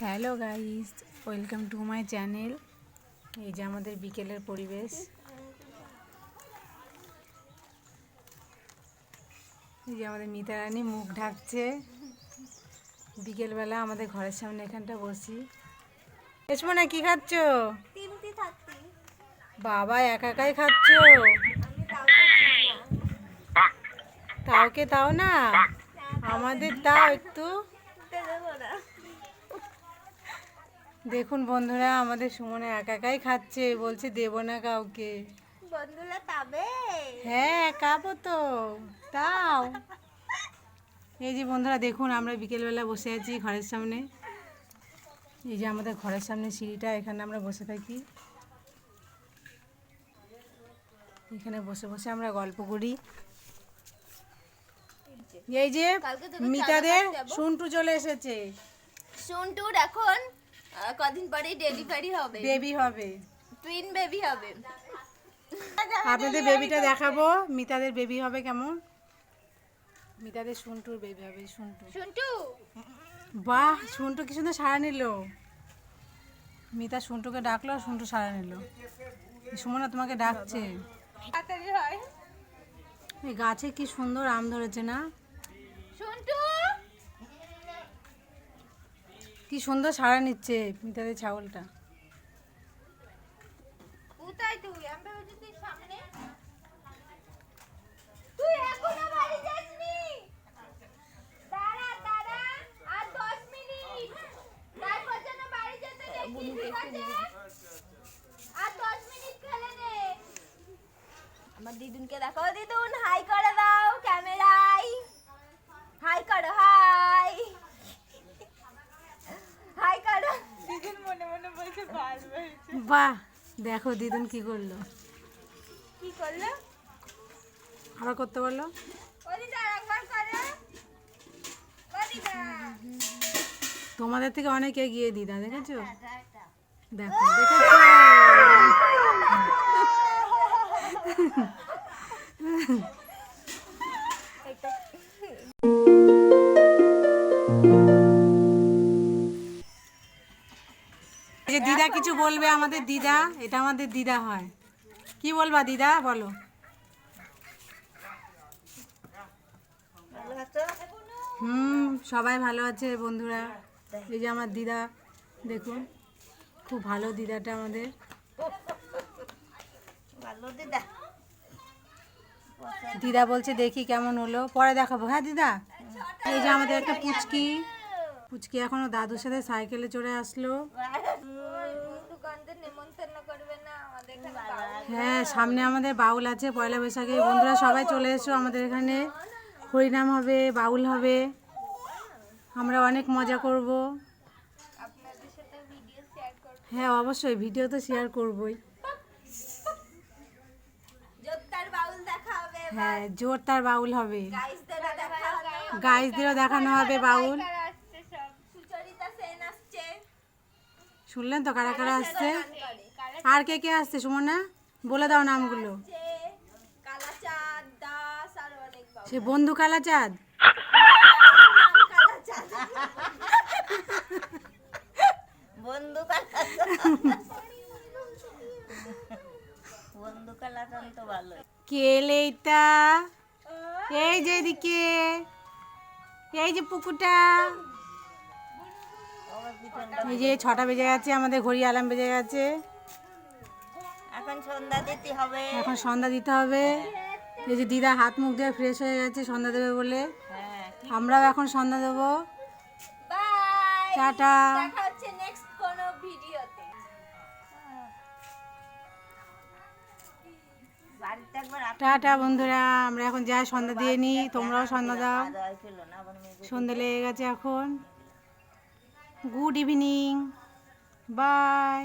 Hello guys welcome to my channel. এই যে আমাদের বিকেলের পরিবেশ। এই যে আমাদের মিতা রানী মুখ ঢাকছে। বিকেলবেলা আমাদের ঘরের সামনে এখানটা বসি। এসবো না কি খাচ্ছ? বাবা একা একাই খাচ্ছ? কাউকে তাও না। আমাদের তাও একটু। না। দেখুন বন্ধুরা আমাদের সুমনে একা একাই খাচ্ছে বলছে দেবো না কাউকে। বন্ধুরা তাবে হ্যাঁ কাবো তো তাও এই যে বন্ধুরা দেখুন আমরা বিকেলবেলা বসে আছি ঘরের সামনে। এই যে আমাদের ঘরের সামনে সিঁড়িটা এখানে আমরা বসে থাকি। এখানে বসে বসে আমরা গল্প করি। এই যে মিতাদের। শুনটু চলে এসেছে। শুনটুর এখন কদিন পরেই ডেলিভারি হবে। বেবি হবে। টুইন বেবি হবে। আপনাদের বেবিটা দেখাবো। মিতাদের বেবি হবে কেমন? মিতাদের শুনটুর বেবি হবে শুনটু। শুনটু? বাহ শুনটু কি সুন্দর সারা নিল। মিতা শুনটুকে ডাকলো আর শুনটু সারা নিল। সুমনা তোমাকে ডাকছে। এই গাছে কি সুন্দর আম ধরেছে না? শুনটু! কি সুন্দর সারা নিচ্ছে মিতাদের ছাগলটা। কোথায় তুই? আমি ভেবেছি তুই সামনে। তুই এখনও বাড়ি যাসনি? দাঁড়া দাঁড়া আর 10 মিনিট। তারপর যেন বাড়ি যেতে দেখি ঠিক আছে? আর 10 মিনিট খেলে নে। আমার দিদুনকে দেখো দিদুন। হাই করে দাও ক্যামেরায়। হাই করো হাই হাই করো দিদুন মনে মনে বলছে ভালো বাহ দেখো দিদুন কি করল। কি করল? আবার করতে পারল তোমাদের থেকে অনেক এগিয়ে দিদা দেখেছ? দেখো দেখেছ? এই দিদা কিছু বলবে আমাদের দিদা? এটা আমাদের দিদা হয়। কি বলবা দিদা? বলো। হুম সবাই ভালো আছে বন্ধুরা। এই যে আমার দিদা দেখুন। খুব ভালো দিদাটা আমাদের। দিদা। দিদা বলছে দেখি কেমন হলো। পরে দেখাবো। হ্যাঁ দিদা? এই যে আমাদের একটা পুচকি। পুচকি এখনও দাদুর সাথে সাইকেলে চড়ে আসলো দোকানদের নেমন্তন্ন করবে না আমাদের এখানে বাউল। হ্যাঁ সামনে আমাদের বাউল আছে পয়লা বৈশাখে। বন্ধুরা সবাই চলে এসো আমাদের এখানে। হরিনাম হবে বাউল হবে। আমরা অনেক মজা করব। হ্যাঁ অবশ্যই ভিডিও তো শেয়ার করবই। হ্যাঁ জোর তার বাউল হবে। গাইজদেরও দেখানো হবে বাউল। শুনলেন তো কারা কারা আসছে? আর কে কে আসছে সুমনা? বলে দাও নামগুলো। সে বন্ধু কালা চাঁদ কালাচাঁদ? বন্ধু বন্ধু কালাচান তো ভালোই কে লেইতা এই যে এদিকে। এই যে পুকুরটা। এই যে ছটা বেজে গেছে আমাদের ঘড়ি আলাম বেজে গেছে। সন্ধ্যা দিতে হবে। এখন সন্ধ্যা দিতে হবে। এই যে দিদা হাত মুখ দিয়ে ফ্রেশ হয়ে গেছে সন্ধ্যা দেবে বলে। হ্যাঁ আমরাও এখন সন্ধ্যা দেবো। টাটা। দেখা হচ্ছে নেক্সট কোন ভিডিওতে। টাটা বন্ধুরা আমরা এখন যাই সন্ধ্যা দিয়ে নিই। তোমরাও সন্ধ্যা দাও। সন্ধ্যা লেগে গেছে এখন। Good evening by